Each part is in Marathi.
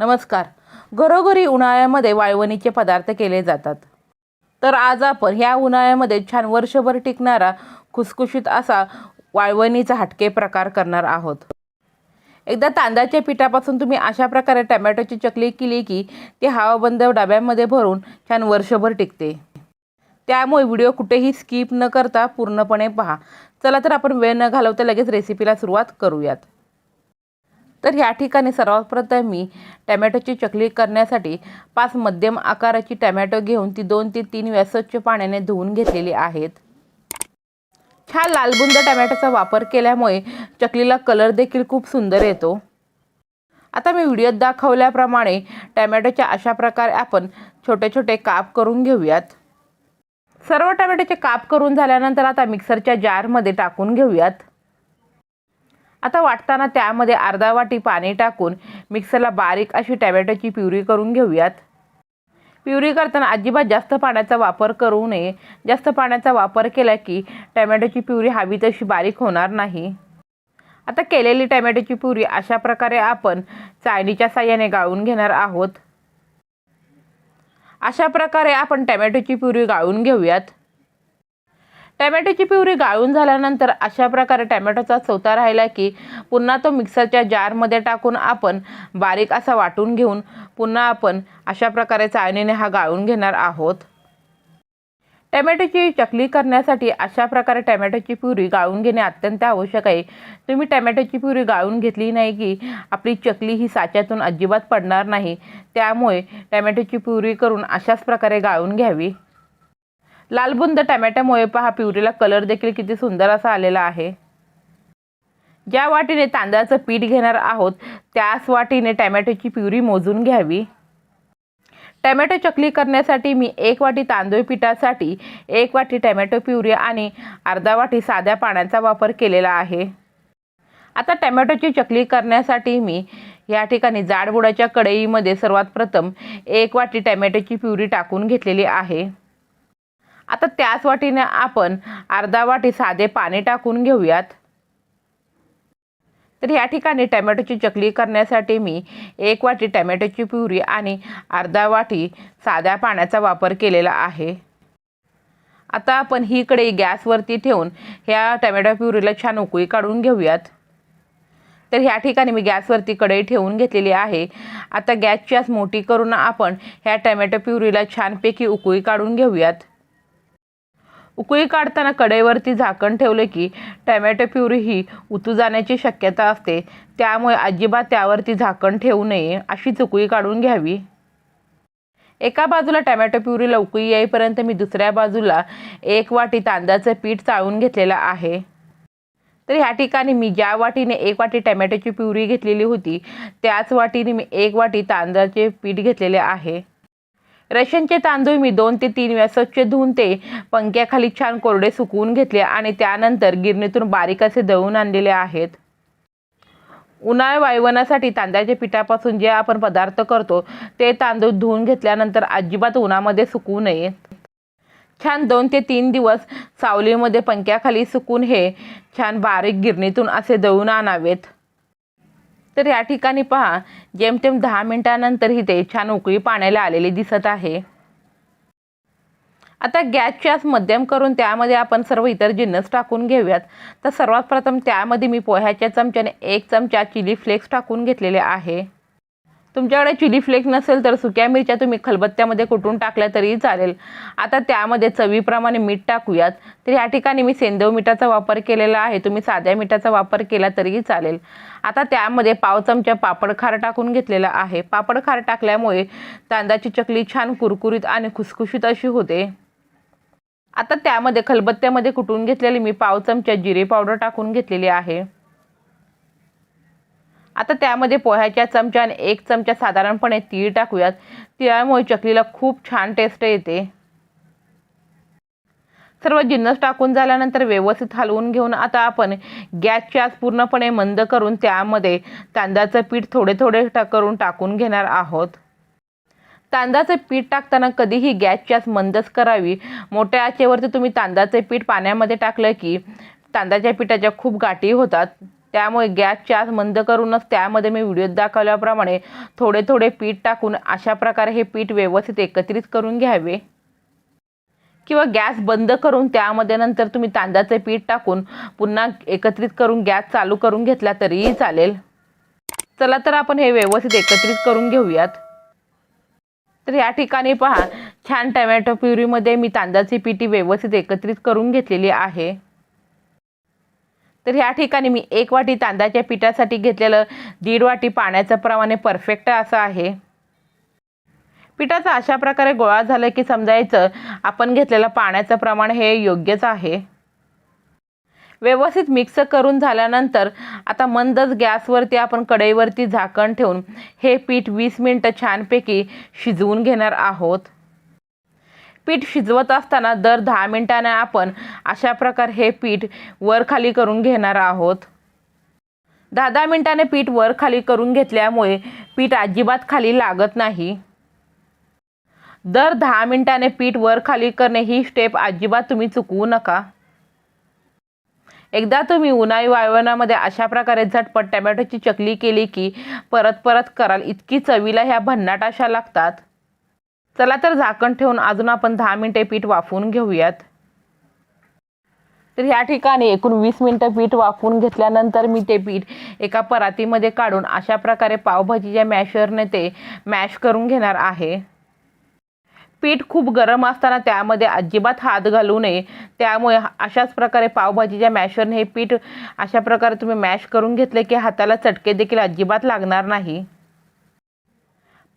नमस्कार. घरोघरी उन्हाळ्यामध्ये वाळवणीचे पदार्थ केले जातात. तर आज आपण ह्या उन्हाळ्यामध्ये छान वर्षभर टिकणारा खुसखुशीत असा वाळवणीचा हटके प्रकार करणार आहोत. एकदा तांदळाच्या पिठापासून तुम्ही अशा प्रकारे टमॅटोची चकली केली की ती हवाबंद डब्यामध्ये भरून छान वर्षभर टिकते. त्यामुळे व्हिडिओ कुठेही स्किप न करता पूर्णपणे पहा. चला तर आपण वेळ न घालवता लगेच रेसिपीला सुरुवात करूयात. तर ह्या ठिकाणी सर्वात प्रथम मी टॅमॅटोची चकली करण्यासाठी पाच मध्यम आकाराची टमॅटो घेऊन ती दोन ते तीन वेळा स्वच्छ पाण्याने धुवून घेतलेली आहेत. छान लालबुंद टमॅटोचा वापर केल्यामुळे चकलीला कलर देखील खूप सुंदर येतो. आता मी व्हिडिओत दाखवल्याप्रमाणे टॅमॅटोच्या अशा प्रकारे आपण छोटे छोटे काप करून घेऊयात. सर्व टमॅटोचे काप करून झाल्यानंतर आता मिक्सरच्या जारमध्ये टाकून घेऊयात. आता वाटताना त्यामध्ये अर्धा वाटी पाणी टाकून मिक्सरला बारीक अशी टॅमॅटोची प्युरी करून घेऊयात. प्युरी करताना अजिबात जास्त पाण्याचा वापर करू नये. जास्त पाण्याचा वापर केला की टॅमॅटोची प्युरी हवी तशी बारीक होणार नाही. आता केलेली टॅमॅटोची प्युरी अशा प्रकारे आपण चाळणीच्या साह्याने गाळून घेणार आहोत. अशा प्रकारे आपण टमॅटोची प्युरी गाळून घेऊयात. टमॅटोची प्युरी गाळून झाल्यानंतर अशा प्रकारे टॅमॅटोचा चौथा राहिला की पुन्हा तो मिक्सरच्या जारमध्ये टाकून आपण बारीक असा वाटून घेऊन पुन्हा आपण अशा प्रकारे चाळणीने हा गाळून घेणार आहोत. टमॅटोची चकली करण्यासाठी अशा प्रकारे टॅमॅटोची प्युरी गाळून घेणे अत्यंत आवश्यक आहे. तुम्ही टमॅटोची प्युरी गाळून घेतली नाही की आपली चकली ही साच्यातून अजिबात पडणार नाही. त्यामुळे टॅमॅटोची प्युरी करून अशाच प्रकारे गाळून घ्यावी. लालबुंद टमॅटोमुळे पहा प्युरीला कलर देखील किती सुंदर असा आलेला आहे. ज्या वाटीने तांदळाचं पीठ घेणार आहोत त्याच वाटीने टॅमॅटोची प्युरी मोजून घ्यावी. टॅमॅटो चकली करण्यासाठी मी एक वाटी तांदूळ पिठासाठी एक वाटी टमॅटो प्युरी आणि अर्धा वाटी साध्या पाण्याचा वापर केलेला आहे. आता टमॅटोची चकली करण्यासाठी मी या ठिकाणी जाडबुडाच्या कढईमध्ये सर्वात प्रथम एक वाटी टमॅटोची प्युरी टाकून घेतलेली आहे. आता त्याच वाटीने आपण अर्धा वाटी साधे पाणी टाकून घेऊयात. तर या ठिकाणी टमॅटोची चकली करण्यासाठी मी एक वाटी टमॅटोची प्युरी आणि अर्धा वाटी साध्या पाण्याचा वापर केलेला आहे. आता आपण ही कढई गॅसवरती ठेवून ह्या टमॅटो प्युरीला छान उकळी काढून घेऊयात. तर ह्या ठिकाणी मी गॅसवरती कढई ठेवून घेतलेली आहे. आता गॅसची आस मोठी करून आपण ह्या टमॅटो प्युरीला छानपैकी उकळी काढून घेऊयात. उकळी काढताना कढईवरती झाकण ठेवले की टमॅटो प्युरी ही उतू जाण्याची शक्यता असते. त्यामुळे अजिबात त्यावरती झाकण ठेवू नये अशीच उकळी काढून घ्यावी. एका बाजूला टमॅटो प्युरीला उकळी येईपर्यंत मी दुसऱ्या बाजूला एक वाटी तांदळाचं पीठ चाळून घेतलेलं आहे. तर ह्या ठिकाणी मी ज्या वाटीने एक वाटी टमॅटोची प्युरी घेतलेली होती त्याच वाटीने मी एक वाटी तांदळाचे पीठ घेतलेले आहे. रेशनचे तांदूळ मी दोन ते तीन वेळा स्वच्छ धुवून ते पंख्याखाली छान कोरडे सुकवून घेतले आणि त्यानंतर गिरणीतून बारीक असे दळून आणलेले आहेत. उन्हाळ वाळवणासाठी तांदळाच्या पिठापासून जे आपण पदार्थ करतो ते तांदूळ धुवून घेतल्यानंतर अजिबात उन्हामध्ये सुकवू नये. छान दोन ते तीन दिवस सावलीमध्ये पंख्याखाली सुकून हे छान बारीक गिरणीतून असे दळून आणावेत. तर या ठिकाणी पहा जेमतेम दहा मिनिटानंतर ही ते छान उकळी पाण्याला आलेली दिसत आहे. आता गॅसची आस मध्यम करून त्यामध्ये आपण सर्व इतर जिन्नस टाकून घेऊयात. तर सर्वात प्रथम त्यामध्ये मी पोह्याच्या चमच्याने एक चमचा चिली फ्लेक्स टाकून घेतलेले आहे. तुमच्याकडे चिली फ्लेक्स नसेल तर सुक्या मिरच्या तुम्ही खलबत्त्यामध्ये कुटून टाकल्या तरीही चालेल. आता त्यामध्ये चवीप्रमाणे मीठ टाकूयात. तर या ठिकाणी मी सेंदव मिठाचा वापर केलेला आहे. तुम्ही साध्या मिठाचा वापर केला तरीही चालेल. आता त्यामध्ये पाव चमचा पापड खार टाकून घेतलेला आहे. पापड खार टाकल्यामुळे तांदळाची चकली छान कुरकुरीत आणि खुसखुशीत अशी होते. आता त्यामध्ये खलबत्त्यामध्ये कुटून घेतलेली मी पाव चमचा जिरे पावडर टाकून घेतलेली आहे. आता त्यामध्ये पोह्याच्या चमच्याने एक चमचा साधारणपणे तीळ टाकूयात. तिळामुळे चकलीला खूप छान टेस्ट येते. सर्व जिन्नस टाकून झाल्यानंतर व्यवस्थित हलवून घेऊन आता आपण गॅसची आस पूर्णपणे मंद करून त्यामध्ये तांदळाचं पीठ थोडे थोडे टा करून टाकून घेणार आहोत. तांदळाचं पीठ टाकताना कधीही गॅसची आस मंदच करावी. मोठ्या आचेवरती तुम्ही तांदळाचे पीठ पाण्यामध्ये टाकलं की तांदळाच्या पिठाच्या खूप गाठी होतात. त्यामुळे गॅसची आज मंद करूनच त्यामध्ये मी व्हिडिओत दाखवल्याप्रमाणे थोडे थोडे पीठ टाकून अशा प्रकारे हे पीठ व्यवस्थित एकत्रित करून घ्यावे. किंवा गॅस बंद करून त्यामध्ये नंतर तुम्ही तांदळाचे पीठ टाकून पुन्हा एकत्रित करून गॅस चालू करून घेतला तरीही चालेल. चला तर आपण हे व्यवस्थित एकत्रित करून घेऊयात. तर या ठिकाणी पहा छान टमॅटो प्युरीमध्ये मी तांदळाची पिठी व्यवस्थित एकत्रित करून घेतलेली आहे. तर ह्या ठिकाणी मी एक वाटी तांदळाच्या पिठासाठी घेतलेलं दीड वाटी पाण्याचं प्रमाणे परफेक्ट असं आहे. पिठाचा अशा प्रकारे गोळा झालं की समजायचं आपण घेतलेलं पाण्याचं प्रमाण हे योग्यच आहे. व्यवस्थित मिक्स करून झाल्यानंतर आता मंदच गॅसवरती आपण कढईवरती झाकण ठेवून हे पीठ वीस मिनटं छानपैकी शिजवून घेणार आहोत. पीठ शिजवत असताना दर दहा मिनिटाने आपण अशा प्रकारे हे पीठ वर खाली करून घेणार आहोत. दहा दहा मिनिटाने पीठ वर खाली करून घेतल्यामुळे पीठ अजिबात खाली लागत नाही. दर दहा मिनिटाने पीठ वर खाली करणे ही स्टेप अजिबात तुम्ही चुकवू नका. एकदा तुम्ही उन्हाळी वाळवणामध्ये अशा प्रकारे झटपट टमॅटोची चकली केली की परत परत कराल इतकी चवीला ह्या भन्नाट अशा लागतात. चला तर झाकण ठेवून अजून आपण दहा मिनटे पीठ वाफवून घेऊयात. तर ह्या ठिकाणी एकूण वीस मिनटं पीठ वाफवून घेतल्यानंतर मी ते पीठ एका परातीमध्ये काढून अशा प्रकारे पावभाजीच्या मॅशरने ते मॅश करून घेणार आहे. पीठ खूप गरम असताना त्यामध्ये अजिबात हात घालू नये. त्यामुळे अशाच प्रकारे पावभाजीच्या मॅशरने हे पीठ अशा प्रकारे तुम्ही मॅश करून घेतले की हाताला चटके देखील अजिबात लागणार नाही.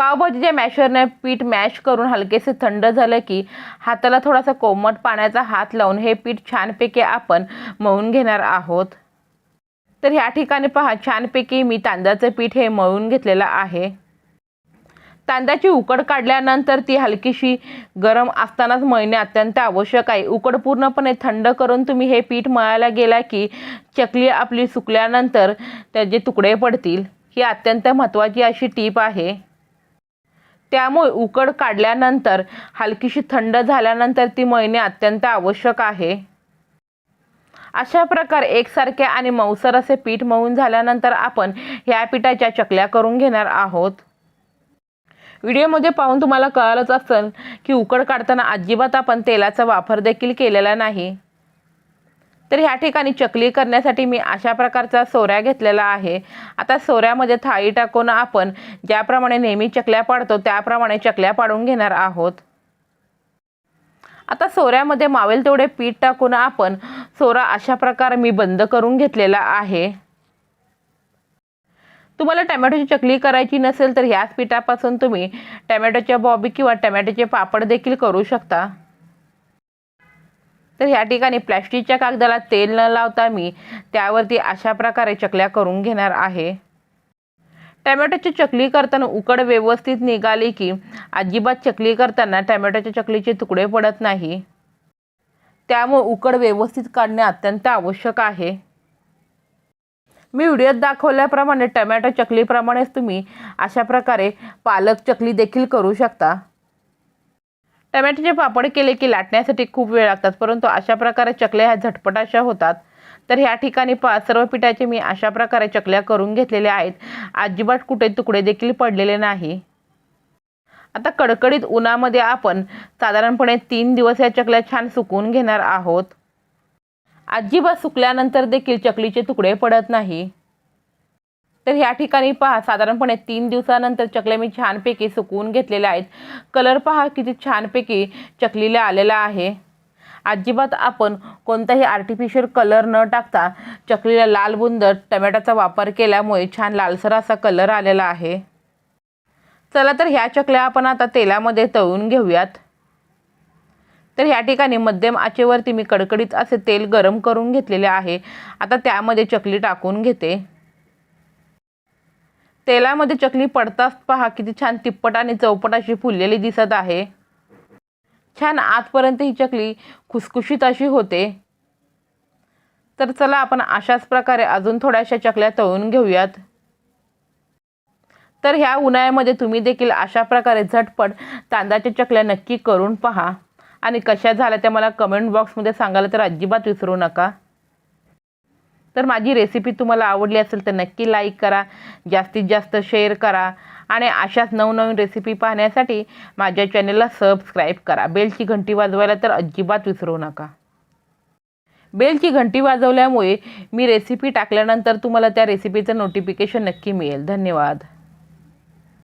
पावभाजीच्या मॅशरने पीठ मॅश करून हलकेसे थंड झालं की हाताला थोडासा कोमट पाण्याचा हात लावून हे पीठ छानपैकी आपण मळून घेणार आहोत. तर ह्या ठिकाणी पहा छानपैकी मी तांदळाचं पीठ हे मळून घेतलेलं आहे. तांदळाची उकड काढल्यानंतर ती हलकीशी गरम असतानाच मळणे अत्यंत आवश्यक आहे. उकड पूर्णपणे थंड करून तुम्ही हे पीठ मळायला गेला की चकली आपली सुकल्यानंतर त्याचे तुकडे पडतील. ही अत्यंत महत्त्वाची अशी टीप आहे. त्यामुळे उकड काढल्यानंतर हलकीशी थंड झाल्यानंतर ती मळणी अत्यंत आवश्यक आहे. अशा प्रकारे एकसारखे आणि मऊसर असे पीठ मळून झाल्यानंतर आपण ह्या पिठाच्या चकल्या करून घेणार आहोत. व्हिडिओमध्ये पाहून तुम्हाला कळालंच असेल की उकड काढताना अजिबात आपण तेलाचा वापर देखील केलेला नाही. तर ह्या ठिकाणी चकली करण्यासाठी मी अशा प्रकारचा सोऱ्या घेतलेला आहे. आता सोऱ्यामध्ये थाळी टाकून आपण ज्याप्रमाणे नेहमी चकल्या पाडतो त्याप्रमाणे चकल्या पाडून घेणार आहोत. आता सोऱ्यामध्ये मावेल तेवढे पीठ टाकून आपण सोरा अशा प्रकारे मी बंद करून घेतलेला आहे. तुम्हाला टमॅटोची चकली करायची नसेल तर ह्याच पिठापासून तुम्ही टमॅटोच्या बॉबी किंवा टमॅटोचे पापड देखील करू शकता. तर ह्या ठिकाणी प्लॅस्टिकच्या कागदाला तेल न लावता मी त्यावरती अशा प्रकारे चकल्या करून घेणार आहे. टमॅटोची चकली करताना उकड व्यवस्थित निघाली की अजिबात चकली करताना टमॅटोच्या चकलीचे तुकडे पडत नाही. त्यामुळे उकड व्यवस्थित काढणे अत्यंत आवश्यक आहे. मी व्हिडिओत दाखवल्याप्रमाणे टमॅटो चकलीप्रमाणेच तुम्ही अशा प्रकारे पालक चकली देखील करू शकता. टमॅटोचे पापड केले की लाटण्यासाठी खूप वेळ लागतात परंतु अशा प्रकारे चकल्या ह्या झटपट अशा होतात. तर ह्या ठिकाणी पा सर्व पिठाचे मी अशा प्रकारे चकल्या करून घेतलेल्या आहेत. अजिबात कुठे तुकडे देखील पडलेले नाही. आता कडकडीत उन्हामध्ये आपण साधारणपणे तीन दिवस या चकल्या छान सुकवून घेणार आहोत. अजिबात सुकल्यानंतर देखील चकलीचे तुकडे पडत नाही. तर ह्या ठिकाणी पहा साधारणपणे तीन दिवसानंतर चकल्या मी छानपैकी सुकवून घेतलेल्या आहेत. कलर पहा किती छानपैकी चकलीला आलेला आहे. अजिबात आपण कोणताही आर्टिफिशियल कलर न टाकता चकलीला लाल बुंद टमॅटोचा वापर केल्यामुळे छान लालसर असा कलर आलेला आहे. चला तर ह्या चकल्या आपण आता तेलामध्ये तळून घेऊयात. तर ह्या ठिकाणी मध्यम आचेवरती मी कडकडीत असे तेल गरम करून घेतलेले आहे. आता त्यामध्ये चकली टाकून घेते. तेलामध्ये चकली पडताच पहा किती छान तिप्पट आणि चौपट अशी फुललेली दिसत आहे. छान आतपर्यंत ही चकली खुसखुशीत अशी होते. तर चला आपण अशाच प्रकारे अजून थोड्याशा चकल्या तळून घेऊयात. तर ह्या उन्हाळ्यामध्ये तुम्ही देखील अशा प्रकारे झटपट तांदळाच्या चकल्या नक्की करून पहा. आणि कशा झाल्या त्या मला कमेंट बॉक्समध्ये सांगायला तर अजिबात विसरू नका. तर माझी रेसिपी तुम्हाला आवडली असेल तर नक्की लाईक करा जास्तीत जास्त शेअर करा आणि अशाच नवनवीन रेसिपी पाहण्यासाठी माझ्या चॅनलला सबस्क्राईब करा. बेलची घंटी वाजवायला तर अजिबात विसरू नका. बेलची घंटी वाजवल्यामुळे मी रेसिपी टाकल्यानंतर तुम्हाला त्या रेसिपीचं नोटिफिकेशन नक्की मिळेल. धन्यवाद.